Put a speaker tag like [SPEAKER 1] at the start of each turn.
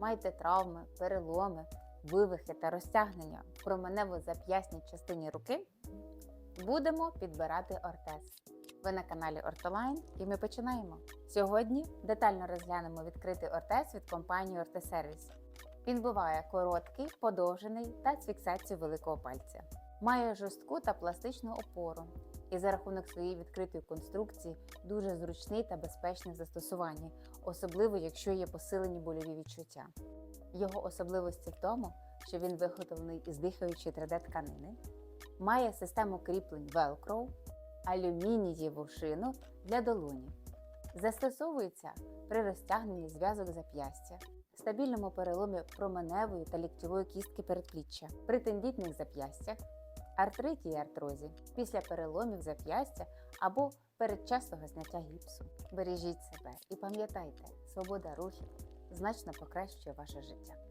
[SPEAKER 1] маєте травми, переломи, вивихи та розтягнення в променево-зап'ясній частині руки, будемо підбирати ортез. Ви на каналі Ортолайн і ми починаємо. Сьогодні детально розглянемо відкритий ортез від компанії Ортесервіс. Він буває короткий, подовжений та з фіксацією великого пальця. Має жорстку та пластичну опору і за рахунок своєї відкритої конструкції дуже зручний та безпечний в застосуванні, особливо якщо є посилені больові відчуття. Його особливості в тому, що він виготовлений із дихаючої 3D-тканини, має систему кріплень Velcro, алюмінієву шину для долоні. Застосовується при розтягненні зв'язок зап'ястя, стабільному переломі променевої та ліктьової кістки передпліччя, при тендітних зап'ястях, артриті і артрозі, після переломів зап'ястя або передчасного зняття гіпсу. Бережіть себе і пам'ятайте, свобода рухів значно покращує ваше життя.